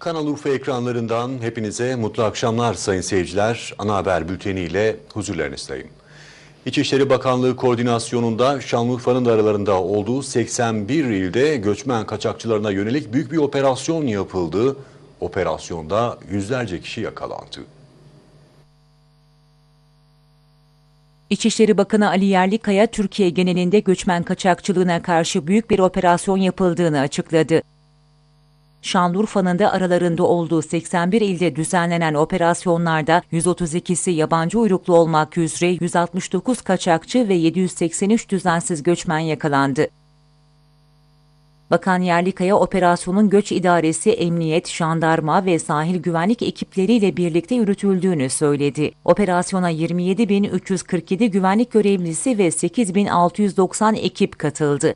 Kanal Urfa ekranlarından hepinize mutlu akşamlar sayın seyirciler. Ana haber bülteni ile huzurlarınızdayım. İçişleri Bakanlığı koordinasyonunda Şanlıurfa'nın da aralarında olduğu 81 ilde göçmen kaçakçılarına yönelik büyük bir operasyon yapıldı. Operasyonda yüzlerce kişi yakalandı. İçişleri Bakanı Ali Yerlikaya, Türkiye genelinde göçmen kaçakçılığına karşı büyük bir operasyon yapıldığını açıkladı. Şanlıurfa'nın da aralarında olduğu 81 ilde düzenlenen operasyonlarda 132'si yabancı uyruklu olmak üzere 169 kaçakçı ve 783 düzensiz göçmen yakalandı. Bakan Yerlikaya operasyonun göç idaresi, emniyet, jandarma ve sahil güvenlik ekipleriyle birlikte yürütüldüğünü söyledi. Operasyona 27.347 güvenlik görevlisi ve 8.690 ekip katıldı.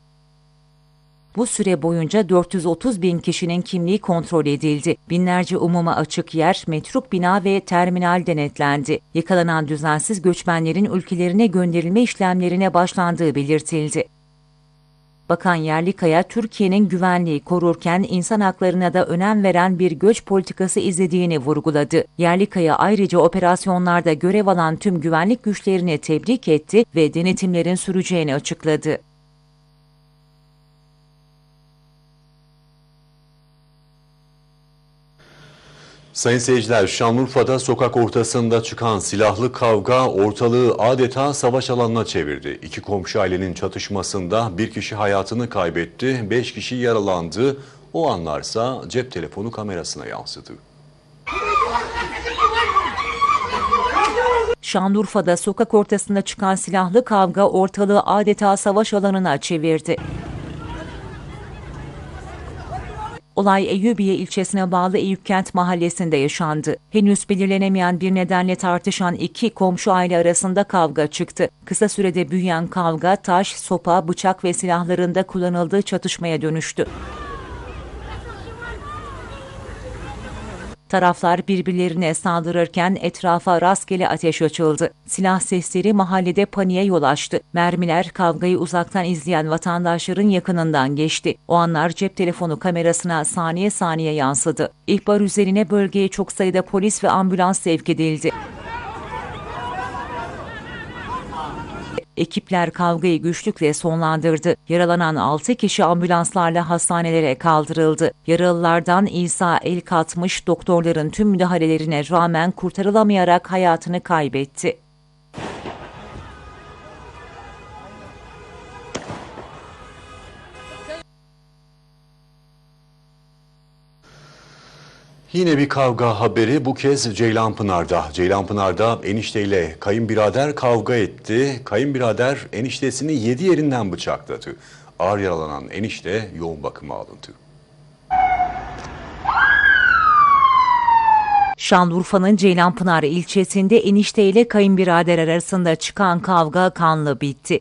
Bu süre boyunca 430 bin kişinin kimliği kontrol edildi. Binlerce umuma açık yer, metruk bina ve terminal denetlendi. Yakalanan düzensiz göçmenlerin ülkelerine gönderilme işlemlerine başlandığı belirtildi. Bakan Yerlikaya, Türkiye'nin güvenliği korurken insan haklarına da önem veren bir göç politikası izlediğini vurguladı. Yerlikaya ayrıca operasyonlarda görev alan tüm güvenlik güçlerini tebrik etti ve denetimlerin süreceğini açıkladı. Sayın seyirciler, Şanlıurfa'da sokak ortasında çıkan silahlı kavga ortalığı adeta savaş alanına çevirdi. İki komşu ailenin çatışmasında bir kişi hayatını kaybetti, beş kişi yaralandı. O anlarsa cep telefonu kamerasına yansıdı. Şanlıurfa'da sokak ortasında çıkan silahlı kavga ortalığı adeta savaş alanına çevirdi. Olay Eyyubiye ilçesine bağlı Eyüpkent mahallesinde yaşandı. Henüz belirlenemeyen bir nedenle tartışan iki komşu aile arasında kavga çıktı. Kısa sürede büyüyen kavga taş, sopa, bıçak ve silahlarında kullanıldığı çatışmaya dönüştü. Taraflar birbirlerine saldırırken etrafa rastgele ateş açıldı. Silah sesleri mahallede paniğe yol açtı. Mermiler kavgayı uzaktan izleyen vatandaşların yakınından geçti. O anlar cep telefonu kamerasına saniye saniye yansıdı. İhbar üzerine bölgeye çok sayıda polis ve ambulans sevk edildi. Ekipler kavgayı güçlükle sonlandırdı. Yaralanan 6 kişi ambulanslarla hastanelere kaldırıldı. Yaralılardan İsa el katmış doktorların tüm müdahalelerine rağmen kurtarılamayarak hayatını kaybetti. Yine bir kavga haberi bu kez Ceylanpınar'da. Ceylanpınar'da enişteyle kayınbirader kavga etti. Kayınbirader eniştesini yedi yerinden bıçakladı. Ağır yaralanan enişte yoğun bakıma alındı. Şanlıurfa'nın Ceylanpınar ilçesinde enişte ile kayınbirader arasında çıkan kavga kanlı bitti.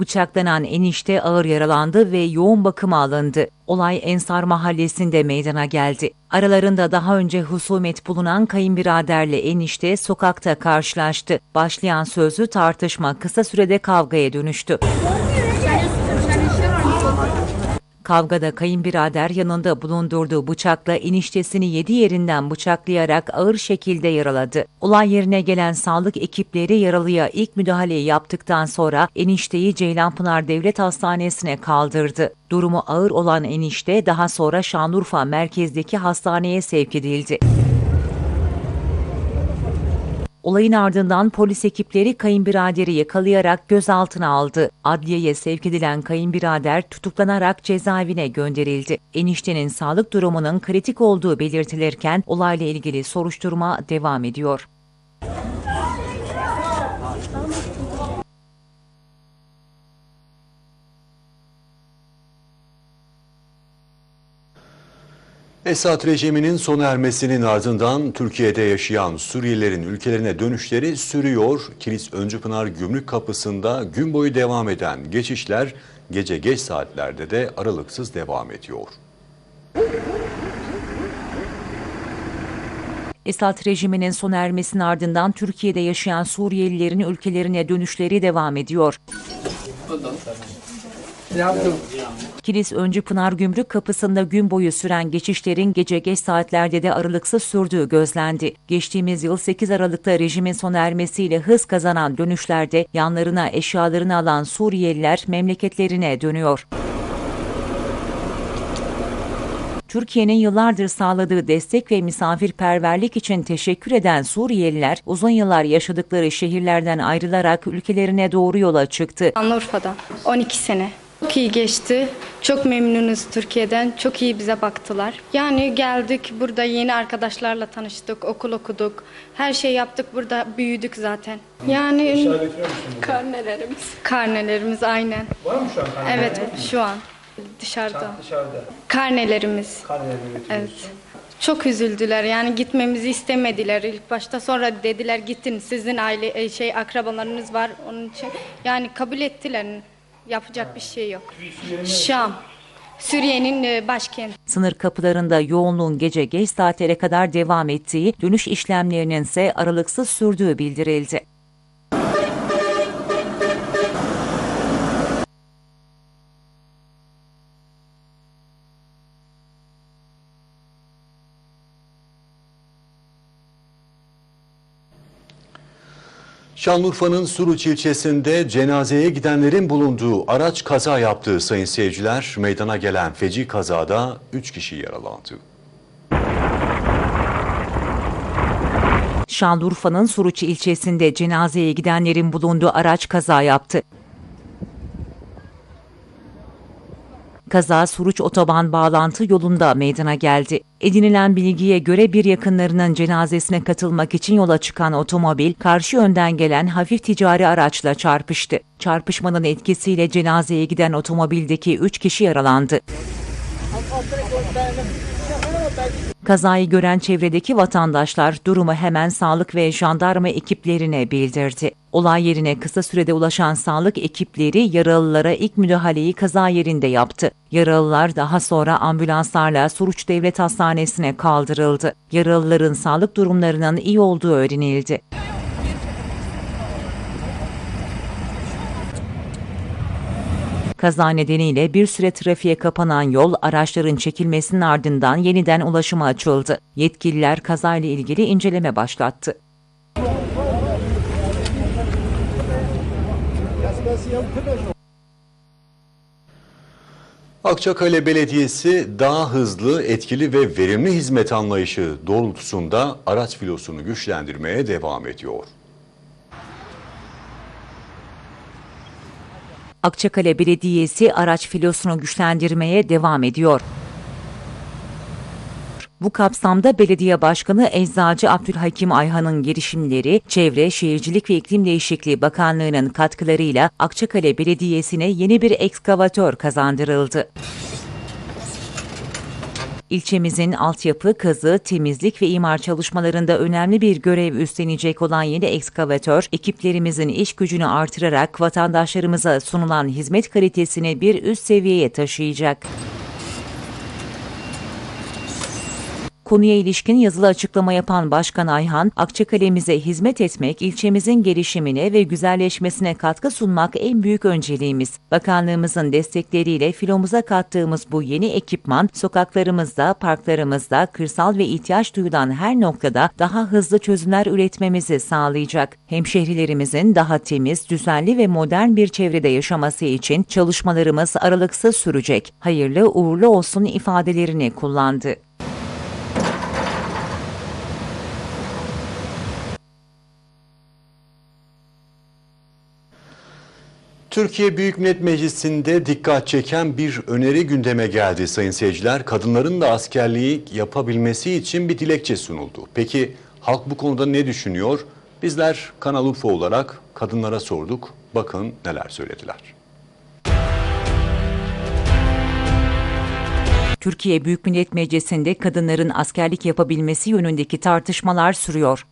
Bıçaklanan enişte ağır yaralandı ve yoğun bakıma alındı. Olay Ensar mahallesinde meydana geldi. Aralarında daha önce husumet bulunan kayınbiraderle enişte sokakta karşılaştı. Başlayan sözlü tartışma kısa sürede kavgaya dönüştü. Kavgada kayınbirader yanında bulundurduğu bıçakla eniştesini yedi yerinden bıçaklayarak ağır şekilde yaraladı. Olay yerine gelen sağlık ekipleri yaralıya ilk müdahaleyi yaptıktan sonra enişteyi Ceylanpınar Devlet Hastanesi'ne kaldırdı. Durumu ağır olan enişte daha sonra Şanlıurfa merkezdeki hastaneye sevk edildi. Olayın ardından polis ekipleri kayınbiraderi yakalayarak gözaltına aldı. Adliyeye sevk edilen kayınbirader tutuklanarak cezaevine gönderildi. Eniştenin sağlık durumunun kritik olduğu belirtilirken olayla ilgili soruşturma devam ediyor. Esad rejiminin sona ermesinin ardından Türkiye'de yaşayan Suriyelilerin ülkelerine dönüşleri sürüyor. Kilis Öncüpınar Gümrük Kapısı'nda gün boyu devam eden geçişler gece geç saatlerde de aralıksız devam ediyor. Esad rejiminin sona ermesinin ardından Türkiye'de yaşayan Suriyelilerin ülkelerine dönüşleri devam ediyor. Yaptım. Kilis Öncü Pınar Gümrük kapısında gün boyu süren geçişlerin gece geç saatlerde de aralıksız sürdüğü gözlendi. Geçtiğimiz yıl 8 Aralık'ta rejimin sona ermesiyle hız kazanan dönüşlerde yanlarına eşyalarını alan Suriyeliler memleketlerine dönüyor. Türkiye'nin yıllardır sağladığı destek ve misafirperverlik için teşekkür eden Suriyeliler uzun yıllar yaşadıkları şehirlerden ayrılarak ülkelerine doğru yola çıktı. Şanlıurfa'dan 12 sene. Çok iyi geçti. Çok memnunuz Türkiye'den. Çok iyi bize baktılar. Yani geldik burada yeni arkadaşlarla tanıştık, okul okuduk. Her şey yaptık burada büyüdük zaten. Yani karnelerimiz. Karnelerimiz aynen. Var mı şu an karneler? Evet şu an dışarıda. Dışarıda. Karnelerimiz. Karneleri. Evet. Çok üzüldüler. Yani gitmemizi istemediler ilk başta. Sonra dediler gittin. Sizin aile e, şey akrabalarınız var onun için. Yani kabul ettiler. Yapacak bir şey yok. Şam. Suriye'nin e, başkenti. Sınır kapılarında yoğunluğun gece geç saatlere kadar devam ettiği, dönüş işlemlerinin ise aralıksız sürdüğü bildirildi. Şanlıurfa'nın Suruç ilçesinde cenazeye gidenlerin bulunduğu araç kaza yaptığı sayın seyirciler. Meydana gelen feci kazada 3 kişi yaralandı. Şanlıurfa'nın Suruç ilçesinde cenazeye gidenlerin bulunduğu araç kaza yaptı. Kaza Suruç otoban bağlantı yolunda meydana geldi. Edinilen bilgiye göre bir yakınlarının cenazesine katılmak için yola çıkan otomobil karşı yönden gelen hafif ticari araçla çarpıştı. Çarpışmanın etkisiyle cenazeye giden otomobildeki 3 kişi yaralandı. Kazayı gören çevredeki vatandaşlar durumu hemen sağlık ve jandarma ekiplerine bildirdi. Olay yerine kısa sürede ulaşan sağlık ekipleri yaralılara ilk müdahaleyi kaza yerinde yaptı. Yaralılar daha sonra ambulanslarla Suruç Devlet Hastanesi'ne kaldırıldı. Yaralıların sağlık durumlarının iyi olduğu öğrenildi. Kaza nedeniyle bir süre trafiğe kapanan yol araçların çekilmesinin ardından yeniden ulaşıma açıldı. Yetkililer kazayla ilgili inceleme başlattı. Akçakale Belediyesi daha hızlı, etkili ve verimli hizmet anlayışı doğrultusunda araç filosunu güçlendirmeye devam ediyor. Akçakale Belediyesi araç filosunu güçlendirmeye devam ediyor. Bu kapsamda belediye başkanı Eczacı Abdülhakim Ayhan'ın girişimleri, Çevre, Şehircilik ve İklim Değişikliği Bakanlığı'nın katkılarıyla Akçakale Belediyesi'ne yeni bir ekskavatör kazandırıldı. İlçemizin altyapı, kazı, temizlik ve imar çalışmalarında önemli bir görev üstlenecek olan yeni ekskavatör, ekiplerimizin iş gücünü artırarak vatandaşlarımıza sunulan hizmet kalitesini bir üst seviyeye taşıyacak. Konuya ilişkin yazılı açıklama yapan Başkan Ayhan, Akçakale'mize hizmet etmek, ilçemizin gelişimine ve güzelleşmesine katkı sunmak en büyük önceliğimiz. Bakanlığımızın destekleriyle filomuza kattığımız bu yeni ekipman, sokaklarımızda, parklarımızda, kırsal ve ihtiyaç duyulan her noktada daha hızlı çözümler üretmemizi sağlayacak. Hemşehrilerimizin daha temiz, düzenli ve modern bir çevrede yaşaması için çalışmalarımız aralıksız sürecek. Hayırlı uğurlu olsun ifadelerini kullandı. Türkiye Büyük Millet Meclisi'nde dikkat çeken bir öneri gündeme geldi sayın seyirciler. Kadınların da askerliği yapabilmesi için bir dilekçe sunuldu. Peki halk bu konuda ne düşünüyor? Bizler Kanal Urfa olarak kadınlara sorduk. Bakın neler söylediler. Türkiye Büyük Millet Meclisi'nde kadınların askerlik yapabilmesi yönündeki tartışmalar sürüyor.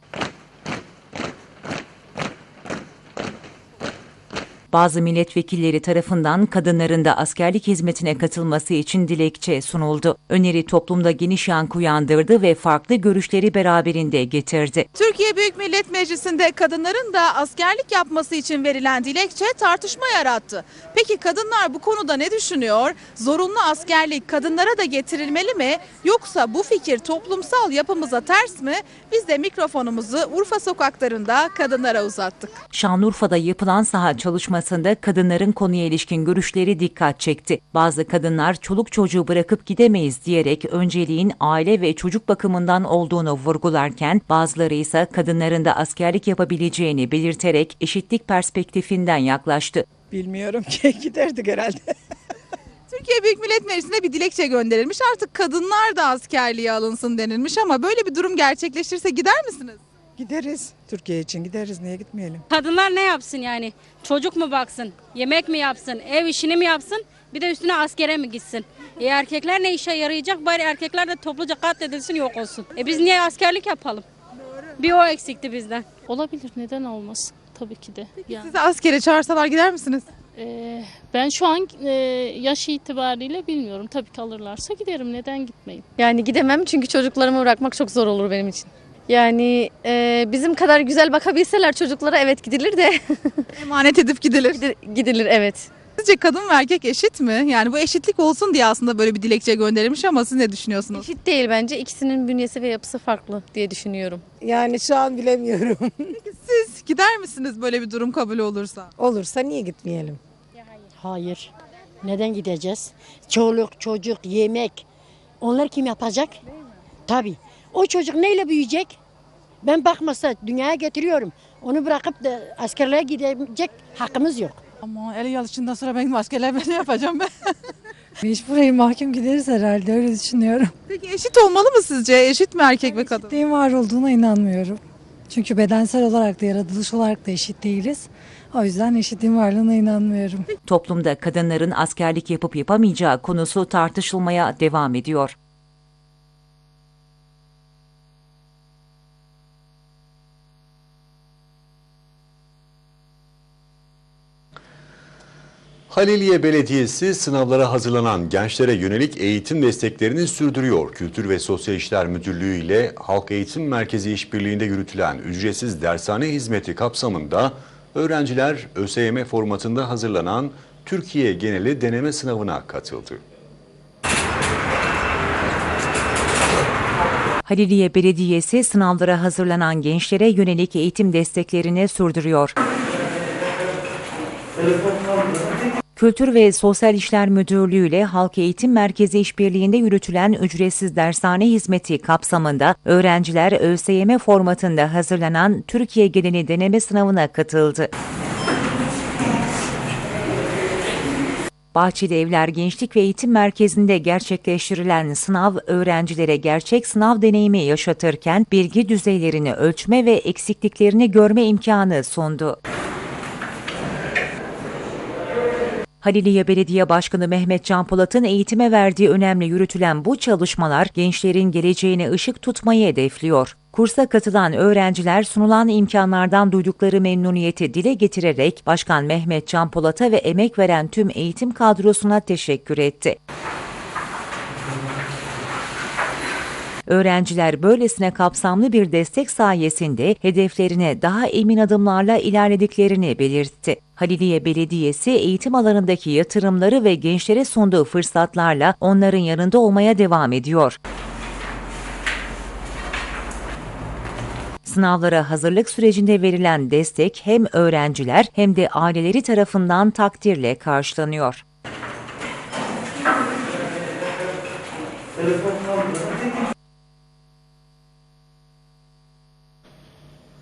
Bazı milletvekilleri tarafından kadınların da askerlik hizmetine katılması için dilekçe sunuldu. Öneri toplumda geniş yankı uyandırdı ve farklı görüşleri beraberinde getirdi. Türkiye Büyük Millet Meclisi'nde kadınların da askerlik yapması için verilen dilekçe tartışma yarattı. Peki kadınlar bu konuda ne düşünüyor? Zorunlu askerlik kadınlara da getirilmeli mi? Yoksa bu fikir toplumsal yapımıza ters mi? Biz de mikrofonumuzu Urfa sokaklarında kadınlara uzattık. Şanlıurfa'da yapılan saha çalışmasında kadınların konuya ilişkin görüşleri dikkat çekti. Bazı kadınlar çoluk çocuğu bırakıp gidemeyiz diyerek önceliğin aile ve çocuk bakımından olduğunu vurgularken bazıları ise kadınların da askerlik yapabileceğini belirterek eşitlik perspektifinden yaklaştı. Bilmiyorum ki giderdik herhalde. Türkiye Büyük Millet Meclisi'ne bir dilekçe gönderilmiş. Artık kadınlar da askerliğe alınsın denilmiş ama böyle bir durum gerçekleşirse gider misiniz? Gideriz. Türkiye için gideriz. Niye gitmeyelim? Kadınlar ne yapsın yani? Çocuk mu baksın? Yemek mi yapsın? Ev işini mi yapsın? Bir de üstüne askere mi gitsin? E erkekler ne işe yarayacak? Bari erkekler de topluca katledilsin yok olsun. E biz niye askerlik yapalım? Bir o eksikti bizden. Olabilir neden olmasın tabii ki de. Yani, Sizi askere çağırsalar gider misiniz? eee, ben şu an eee, yaş itibariyle bilmiyorum. Tabii ki alırlarsa giderim neden gitmeyeyim. Yani gidemem çünkü çocuklarımı bırakmak çok zor olur benim için. Yani e, bizim kadar güzel bakabilseler çocuklara evet gidilir de Emanet edip gidilir. gidilir, gidilir evet. Sizce kadın ve erkek eşit mi? Yani bu eşitlik olsun diye aslında böyle bir dilekçe gönderilmiş ama siz ne düşünüyorsunuz? Eşit değil bence ikisinin bünyesi ve yapısı farklı diye düşünüyorum. Yani şu an bilemiyorum. Siz gider misiniz böyle bir durum kabul olursa? Olursa niye gitmeyelim? Hayır. Neden gideceğiz? Çoluk, çocuk, yemek. Onlar kim yapacak? Tabii. O çocuk neyle büyüyecek? Ben bakmasa dünyaya getiriyorum. Onu bırakıp da askerliğe gidecek hakkımız yok. Ama el yalışından sonra benim askerler ben ne yapacağım ben? Mecburen mahkum gideriz herhalde öyle düşünüyorum. Peki eşit olmalı mı sizce? Eşit mi erkek ve kadın? Eşitliğin var olduğuna inanmıyorum. Çünkü bedensel olarak da yaratılış olarak da eşit değiliz. O yüzden eşitliğin varlığına inanmıyorum. Toplumda kadınların askerlik yapıp yapamayacağı konusu tartışılmaya devam ediyor. Haliliye Belediyesi sınavlara hazırlanan gençlere yönelik eğitim desteklerini sürdürüyor. Kültür ve Sosyal İşler Müdürlüğü ile Halk Eğitim Merkezi işbirliğinde yürütülen ücretsiz dershane hizmeti kapsamında öğrenciler ÖSYM formatında hazırlanan Türkiye geneli deneme sınavına katıldı. Haliliye Belediyesi sınavlara hazırlanan gençlere yönelik eğitim desteklerini sürdürüyor. Kültür ve Sosyal İşler Müdürlüğü ile Halk Eğitim Merkezi işbirliğinde yürütülen ücretsiz dershane hizmeti kapsamında öğrenciler ÖSYM formatında hazırlanan Türkiye geneli deneme sınavına katıldı. Bahçeli Evler Gençlik ve Eğitim Merkezi'nde gerçekleştirilen sınav öğrencilere gerçek sınav deneyimi yaşatırken bilgi düzeylerini ölçme ve eksikliklerini görme imkanı sundu. Haliliye Belediye Başkanı Mehmet Can Polat'ın eğitime verdiği önemli yürütülen bu çalışmalar gençlerin geleceğine ışık tutmayı hedefliyor. Kursa katılan öğrenciler sunulan imkanlardan duydukları memnuniyeti dile getirerek Başkan Mehmet Can Polat'a ve emek veren tüm eğitim kadrosuna teşekkür etti. Öğrenciler böylesine kapsamlı bir destek sayesinde hedeflerine daha emin adımlarla ilerlediklerini belirtti. Haliliye Belediyesi eğitim alanındaki yatırımları ve gençlere sunduğu fırsatlarla onların yanında olmaya devam ediyor. Sınavlara hazırlık sürecinde verilen destek hem öğrenciler hem de aileleri tarafından takdirle karşılanıyor.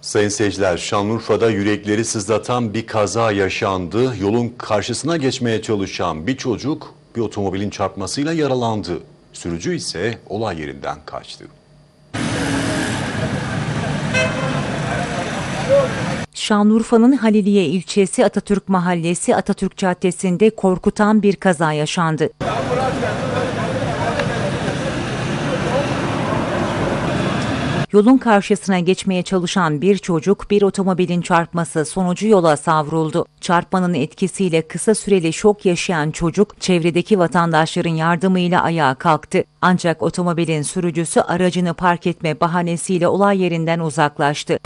Sayın seyirciler, Şanlıurfa'da yürekleri sızlatan bir kaza yaşandı. Yolun karşısına geçmeye çalışan bir çocuk bir otomobilin çarpmasıyla yaralandı. Sürücü ise olay yerinden kaçtı. Şanlıurfa'nın Haliliye ilçesi Atatürk Mahallesi Atatürk Caddesi'nde korkutan bir kaza yaşandı. Yolun karşısına geçmeye çalışan bir çocuk bir otomobilin çarpması sonucu yola savruldu. Çarpmanın etkisiyle kısa süreli şok yaşayan çocuk çevredeki vatandaşların yardımıyla ayağa kalktı. Ancak otomobilin sürücüsü aracını park etme bahanesiyle olay yerinden uzaklaştı.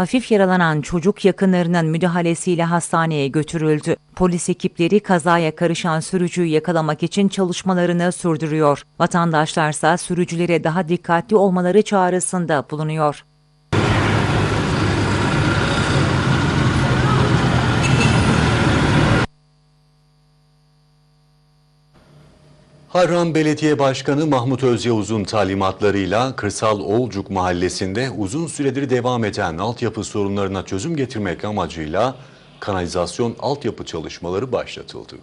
Hafif yaralanan çocuk yakınlarının müdahalesiyle hastaneye götürüldü. Polis ekipleri kazaya karışan sürücüyü yakalamak için çalışmalarını sürdürüyor. Vatandaşlarsa sürücülere daha dikkatli olmaları çağrısında bulunuyor. Harran Belediye Başkanı Mahmut Özyavuz'un talimatlarıyla Kırsal Oğulcuk Mahallesi'nde uzun süredir devam eden altyapı sorunlarına çözüm getirmek amacıyla kanalizasyon altyapı çalışmaları başlatıldı.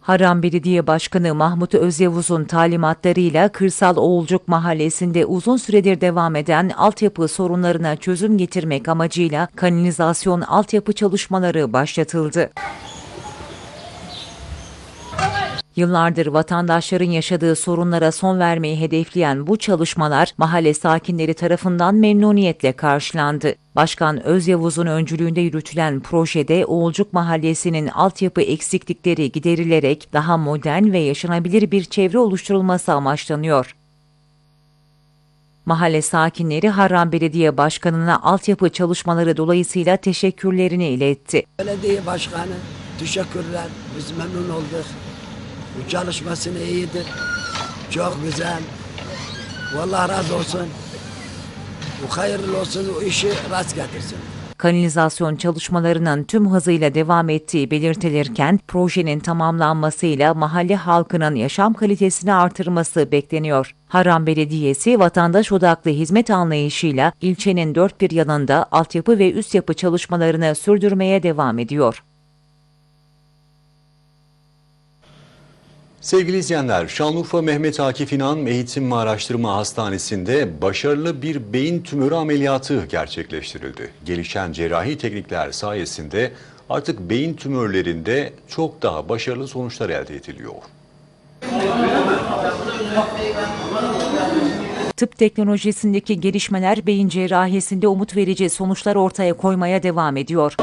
Harran Belediye Başkanı Mahmut Özyavuz'un talimatlarıyla Kırsal Oğulcuk Mahallesi'nde uzun süredir devam eden altyapı sorunlarına çözüm getirmek amacıyla kanalizasyon altyapı çalışmaları başlatıldı. Yıllardır vatandaşların yaşadığı sorunlara son vermeyi hedefleyen bu çalışmalar mahalle sakinleri tarafından memnuniyetle karşılandı. Başkan Özyavuz'un öncülüğünde yürütülen projede Oğulcuk Mahallesi'nin altyapı eksiklikleri giderilerek daha modern ve yaşanabilir bir çevre oluşturulması amaçlanıyor. Mahalle sakinleri Harran Belediye Başkanı'na altyapı çalışmaları dolayısıyla teşekkürlerini iletti. Belediye başkanı teşekkürler. Biz memnun olduk. Bu çalışmasını iyidir. Çok güzel. Vallahi razı olsun. Bu hayırlı olsun. O işi rast getirsin. Kanalizasyon çalışmalarının tüm hızıyla devam ettiği belirtilirken projenin tamamlanmasıyla mahalle halkının yaşam kalitesini artırması bekleniyor. Harran Belediyesi vatandaş odaklı hizmet anlayışıyla ilçenin dört bir yanında altyapı ve üst yapı çalışmalarını sürdürmeye devam ediyor. Sevgili izleyenler, Şanlıurfa Mehmet Akif İnan Eğitim Araştırma Hastanesi'nde başarılı bir beyin tümörü ameliyatı gerçekleştirildi. Gelişen cerrahi teknikler sayesinde artık beyin tümörlerinde çok daha başarılı sonuçlar elde ediliyor. Tıp teknolojisindeki gelişmeler beyin cerrahisinde umut verici sonuçlar ortaya koymaya devam ediyor.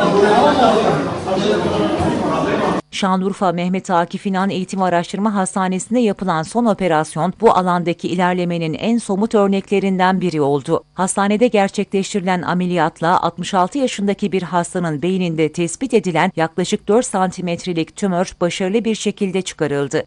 Şanlıurfa Mehmet Akif İnan Eğitim Araştırma Hastanesi'nde yapılan son operasyon bu alandaki ilerlemenin en somut örneklerinden biri oldu. Hastanede gerçekleştirilen ameliyatla 66 yaşındaki bir hastanın beyninde tespit edilen yaklaşık 4 santimetrelik tümör başarılı bir şekilde çıkarıldı.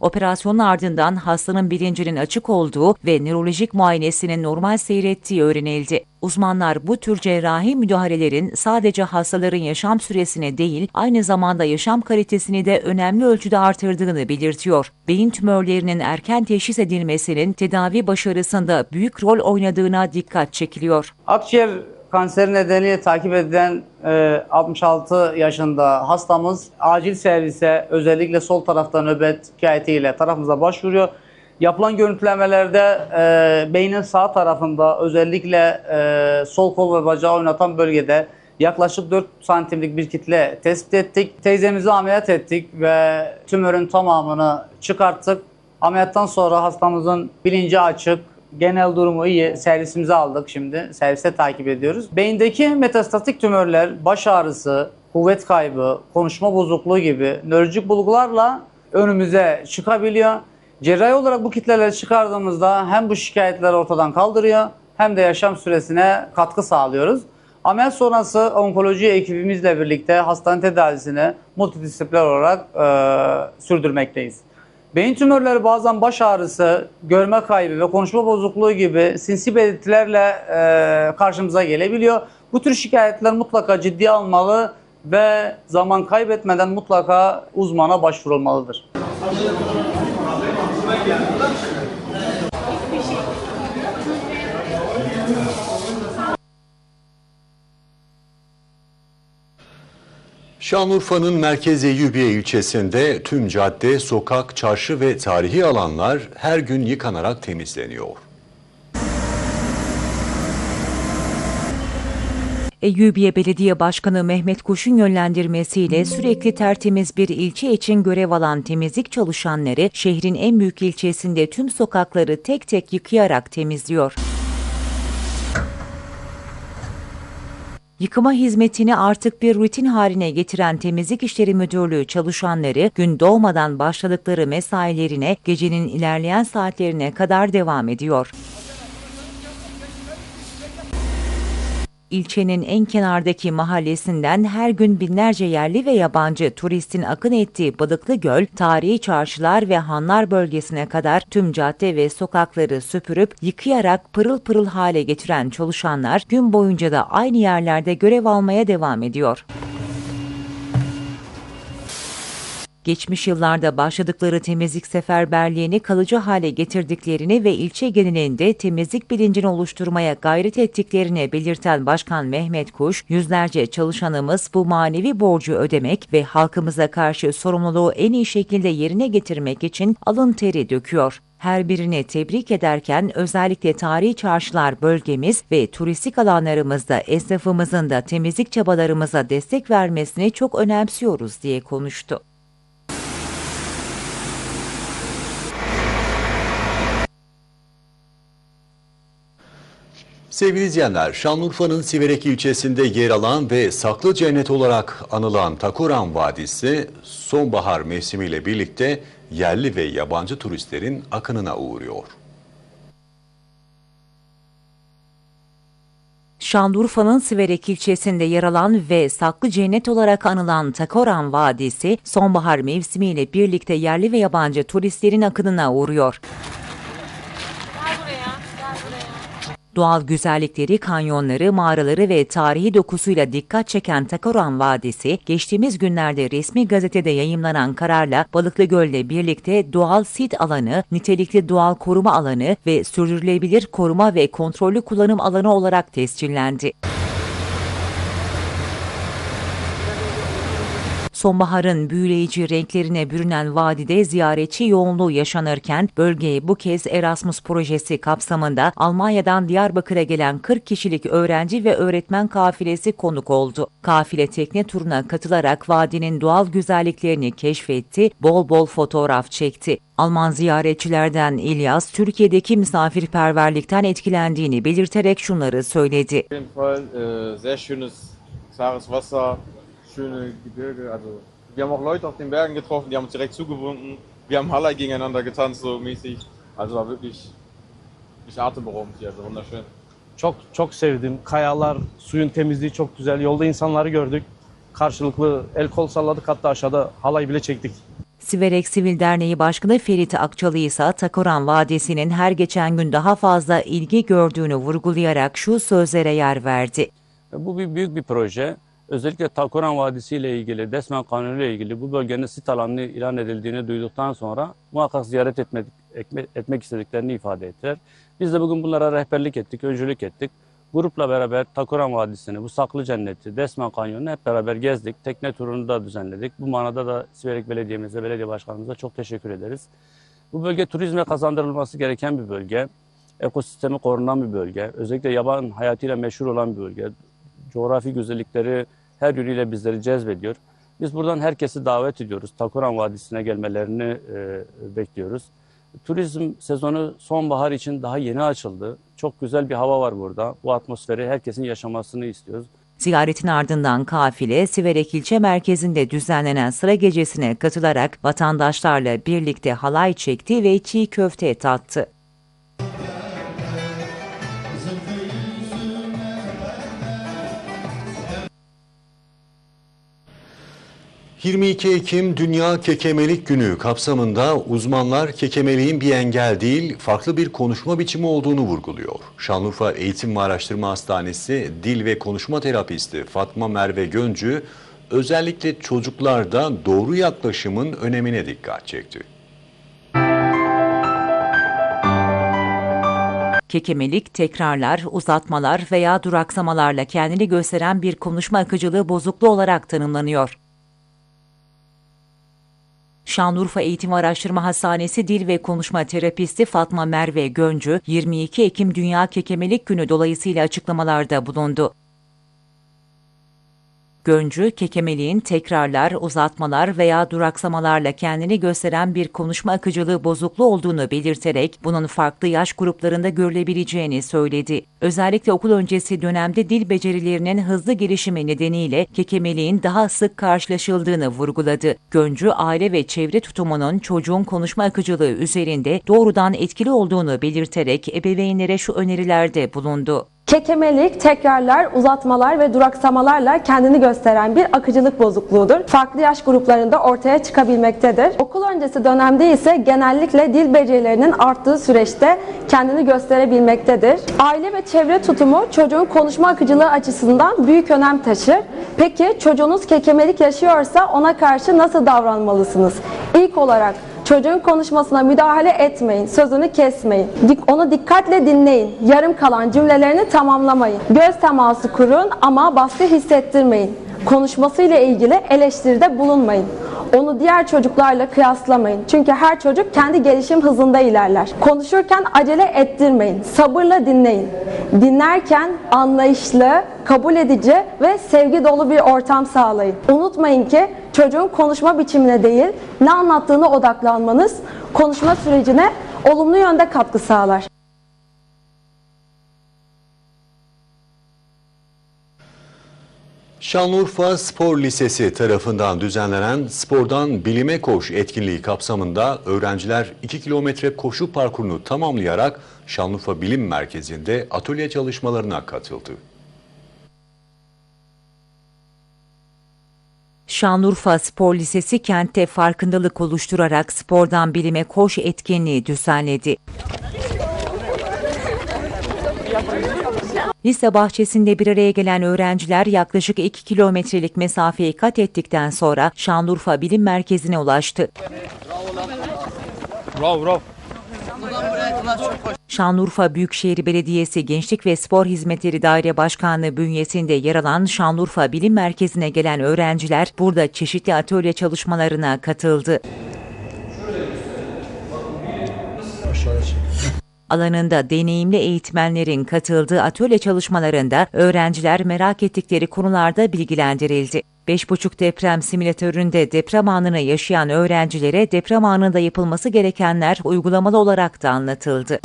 Operasyonun ardından hastanın bilincinin açık olduğu ve nörolojik muayenesinin normal seyrettiği öğrenildi. Uzmanlar bu tür cerrahi müdahalelerin sadece hastaların yaşam süresine değil, aynı zamanda yaşam kalitesini de önemli ölçüde artırdığını belirtiyor. Beyin tümörlerinin erken teşhis edilmesinin tedavi başarısında büyük rol oynadığına dikkat çekiliyor. Akciğer kanseri nedeniyle takip edilen e, 66 yaşında hastamız acil servise özellikle sol tarafta nöbet şikayetiyle tarafımıza başvuruyor. Yapılan görüntülemelerde e, beynin sağ tarafında özellikle e, sol kol ve bacağı oynatan bölgede yaklaşık 4 santimlik bir kitle tespit ettik. Teyzemizi ameliyat ettik ve tümörün tamamını çıkarttık. Ameliyattan sonra hastamızın bilinci açık, genel durumu iyi. Servisimize aldık şimdi. Serviste takip ediyoruz. Beyindeki metastatik tümörler, baş ağrısı, kuvvet kaybı, konuşma bozukluğu gibi nörolojik bulgularla önümüze çıkabiliyor. Cerrahi olarak bu kitleleri çıkardığımızda hem bu şikayetleri ortadan kaldırıyor hem de yaşam süresine katkı sağlıyoruz. Ameliyat sonrası onkoloji ekibimizle birlikte hastane tedavisini multidisipliner olarak e, sürdürmekteyiz. Beyin tümörleri bazen baş ağrısı, görme kaybı ve konuşma bozukluğu gibi sinsi belirtilerle e, karşımıza gelebiliyor. Bu tür şikayetler mutlaka ciddiye almalı ve zaman kaybetmeden mutlaka uzmana başvurulmalıdır. Şanlıurfa'nın merkez Eyyubiye ilçesinde tüm cadde, sokak, çarşı ve tarihi alanlar her gün yıkanarak temizleniyor. Eyyubiye Belediye Başkanı Mehmet Kuş'un yönlendirmesiyle sürekli tertemiz bir ilçe için görev alan temizlik çalışanları şehrin en büyük ilçesinde tüm sokakları tek tek yıkayarak temizliyor. Yıkama hizmetini artık bir rutin haline getiren Temizlik İşleri Müdürlüğü çalışanları gün doğmadan başladıkları mesailerine gecenin ilerleyen saatlerine kadar devam ediyor. İlçenin en kenardaki mahallesinden her gün binlerce yerli ve yabancı turistin akın ettiği Balıklı Göl, tarihi çarşılar ve hanlar bölgesine kadar tüm cadde ve sokakları süpürüp yıkayarak pırıl pırıl hale getiren çalışanlar gün boyunca da aynı yerlerde görev almaya devam ediyor. Geçmiş yıllarda başladıkları temizlik seferberliğini kalıcı hale getirdiklerini ve ilçe genelinde temizlik bilincini oluşturmaya gayret ettiklerini belirten Başkan Mehmet Kuş, yüzlerce çalışanımız bu manevi borcu ödemek ve halkımıza karşı sorumluluğu en iyi şekilde yerine getirmek için alın teri döküyor. Her birini tebrik ederken özellikle tarihi çarşılar bölgemiz ve turistik alanlarımızda esnafımızın da temizlik çabalarımıza destek vermesini çok önemsiyoruz diye konuştu. Sevgili izleyenler, Şanlıurfa'nın Siverek ilçesinde yer alan ve saklı cennet olarak anılan Takoran Vadisi sonbahar mevsimiyle birlikte yerli ve yabancı turistlerin akınına uğruyor. Şanlıurfa'nın Siverek ilçesinde yer alan ve saklı cennet olarak anılan Takoran Vadisi, sonbahar mevsimiyle birlikte yerli ve yabancı turistlerin akınına uğruyor. Doğal güzellikleri, kanyonları, mağaraları ve tarihi dokusuyla dikkat çeken Takoran Vadisi, geçtiğimiz günlerde resmi gazetede yayımlanan kararla Balıklı Göl'le birlikte doğal sit alanı, nitelikli doğal koruma alanı ve sürdürülebilir koruma ve kontrollü kullanım alanı olarak tescillendi. Sonbaharın büyüleyici renklerine bürünen vadide ziyaretçi yoğunluğu yaşanırken bölgeye bu kez Erasmus projesi kapsamında Almanya'dan Diyarbakır'a gelen 40 kişilik öğrenci ve öğretmen kafilesi konuk oldu. Kafile tekne turuna katılarak vadinin doğal güzelliklerini keşfetti, bol bol fotoğraf çekti. Alman ziyaretçilerden İlyas, Türkiye'deki misafirperverlikten etkilendiğini belirterek şunları söyledi. Schöne Gebirge. Also wir haben auch Leute auf den Bergen getroffen, die haben uns direkt zugewunken. Wir haben Haller gegeneinander getanzt so mäßig. Also war wirklich, wirklich atemberaubend hier, also wunderschön. Çok çok sevdim. Kayalar, suyun temizliği çok güzel. Yolda insanları gördük. Karşılıklı el kol salladık hatta aşağıda halay bile çektik. Siverek Sivil Derneği Başkanı Ferit Akçalı ise Takoran Vadisi'nin her geçen gün daha fazla ilgi gördüğünü vurgulayarak şu sözlere yer verdi. Bu bir büyük bir proje. Özellikle Takoran Vadisi ile ilgili, Desmen Kanunu ile ilgili bu bölgenin sit alanı ilan edildiğini duyduktan sonra muhakkak ziyaret etmek, etme- etmek istediklerini ifade ettiler. Biz de bugün bunlara rehberlik ettik, öncülük ettik. Grupla beraber Takoran Vadisi'ni, bu saklı cenneti, Desmen Kanyonu'nu hep beraber gezdik. Tekne turunu da düzenledik. Bu manada da Siverek Belediye'mize, belediye başkanımıza çok teşekkür ederiz. Bu bölge turizme kazandırılması gereken bir bölge. Ekosistemi korunan bir bölge. Özellikle yaban hayatıyla meşhur olan bir bölge. Coğrafi güzellikleri her yönüyle bizleri cezbediyor. Biz buradan herkesi davet ediyoruz. Takoran Vadisi'ne gelmelerini e, bekliyoruz. Turizm sezonu sonbahar için daha yeni açıldı. Çok güzel bir hava var burada. Bu atmosferi herkesin yaşamasını istiyoruz. Ziyaretin ardından kafile Siverek ilçe merkezinde düzenlenen sıra gecesine katılarak vatandaşlarla birlikte halay çekti ve çiğ köfte tattı. ...22 Ekim Dünya Kekemelik Günü kapsamında uzmanlar kekemeliğin bir engel değil, farklı bir konuşma biçimi olduğunu vurguluyor. Şanlıurfa Eğitim ve Araştırma Hastanesi Dil ve Konuşma Terapisti Fatma Merve Göncü, özellikle çocuklarda doğru yaklaşımın önemine dikkat çekti. Kekemelik, tekrarlar, uzatmalar veya duraksamalarla kendini gösteren bir konuşma akıcılığı bozukluğu olarak tanımlanıyor. Şanlıurfa Eğitim Araştırma Hastanesi Dil ve Konuşma Terapisti Fatma Merve Göncü, 22 Ekim Dünya Kekemelik Günü dolayısıyla açıklamalarda bulundu. Göncü, kekemeliğin tekrarlar, uzatmalar veya duraksamalarla kendini gösteren bir konuşma akıcılığı bozukluğu olduğunu belirterek bunun farklı yaş gruplarında görülebileceğini söyledi. Özellikle okul öncesi dönemde dil becerilerinin hızlı gelişimi nedeniyle kekemeliğin daha sık karşılaşıldığını vurguladı. Göncü, aile ve çevre tutumunun çocuğun konuşma akıcılığı üzerinde doğrudan etkili olduğunu belirterek ebeveynlere şu önerilerde bulundu. Kekemelik, tekrarlar, uzatmalar ve duraksamalarla kendini gösteren bir akıcılık bozukluğudur. Farklı yaş gruplarında ortaya çıkabilmektedir. Okul öncesi dönemde ise genellikle dil becerilerinin arttığı süreçte kendini gösterebilmektedir. Aile ve çevre tutumu çocuğun konuşma akıcılığı açısından büyük önem taşır. Peki çocuğunuz kekemelik yaşıyorsa ona karşı nasıl davranmalısınız? İlk olarak Çocuğun konuşmasına müdahale etmeyin, sözünü kesmeyin. Onu dikkatle dinleyin. Yarım kalan cümlelerini tamamlamayın. Göz teması kurun ama baskı hissettirmeyin. Konuşmasıyla ilgili eleştiride bulunmayın. Onu diğer çocuklarla kıyaslamayın. Çünkü her çocuk kendi gelişim hızında ilerler. Konuşurken acele ettirmeyin. Sabırla dinleyin. Dinlerken anlayışlı, kabul edici ve sevgi dolu bir ortam sağlayın. Unutmayın ki çocuğun konuşma biçimine değil, ne anlattığına odaklanmanız konuşma sürecine olumlu yönde katkı sağlar. Şanlıurfa Spor Lisesi tarafından düzenlenen Spordan Bilime Koş etkinliği kapsamında öğrenciler 2 kilometre koşu parkurunu tamamlayarak Şanlıurfa Bilim Merkezi'nde atölye çalışmalarına katıldı. Şanlıurfa Spor Lisesi kentte farkındalık oluşturarak spordan bilime koş etkinliği düzenledi. Lise bahçesinde bir araya gelen öğrenciler yaklaşık 2 kilometrelik mesafeyi kat ettikten sonra Şanlıurfa Bilim Merkezi'ne ulaştı. Bravo bravo. Şanlıurfa Büyükşehir Belediyesi Gençlik ve Spor Hizmetleri Daire Başkanlığı bünyesinde yer alan Şanlıurfa Bilim Merkezi'ne gelen öğrenciler burada çeşitli atölye çalışmalarına katıldı. Alanında deneyimli eğitmenlerin katıldığı atölye çalışmalarında öğrenciler merak ettikleri konularda bilgilendirildi. 5.5 deprem simülatöründe deprem anını yaşayan öğrencilere deprem anında yapılması gerekenler uygulamalı olarak da anlatıldı.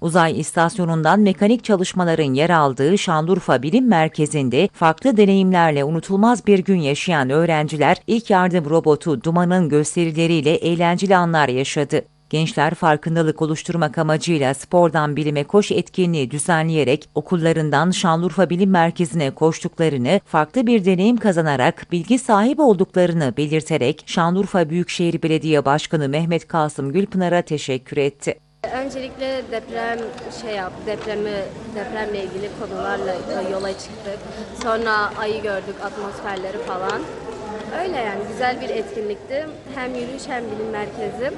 Uzay istasyonundan mekanik çalışmaların yer aldığı Şanlıurfa Bilim Merkezi'nde farklı deneyimlerle unutulmaz bir gün yaşayan öğrenciler ilk yardım robotu Duman'ın gösterileriyle eğlenceli anlar yaşadı. Gençler farkındalık oluşturmak amacıyla spordan bilime koş etkinliği düzenleyerek okullarından Şanlıurfa Bilim Merkezi'ne koştuklarını, farklı bir deneyim kazanarak bilgi sahibi olduklarını belirterek Şanlıurfa Büyükşehir Belediye Başkanı Mehmet Kasım Gülpınar'a teşekkür etti. Öncelikle deprem şey yap, depremi depremle ilgili konularla yola çıktık. Sonra ayı gördük, atmosferleri falan. Öyle yani güzel bir etkinlikti. Hem yürüyüş hem bilim merkezi.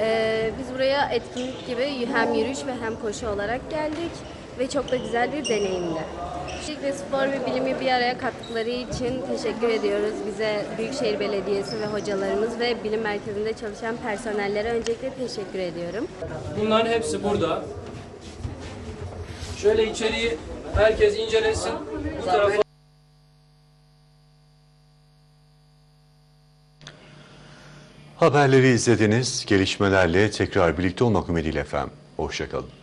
Ee, biz buraya etkinlik gibi hem yürüyüş ve hem koşu olarak geldik ve çok da güzel bir deneyimdi. Gençlik ve spor ve bilimi bir araya kattıkları için teşekkür ediyoruz. Bize Büyükşehir Belediyesi ve hocalarımız ve bilim merkezinde çalışan personellere öncelikle teşekkür ediyorum. Bunların hepsi burada. Şöyle içeriği herkes incelesin. Bu tarafa Haberleri izlediniz. Gelişmelerle tekrar birlikte olmak ümidiyle efendim. Hoşçakalın.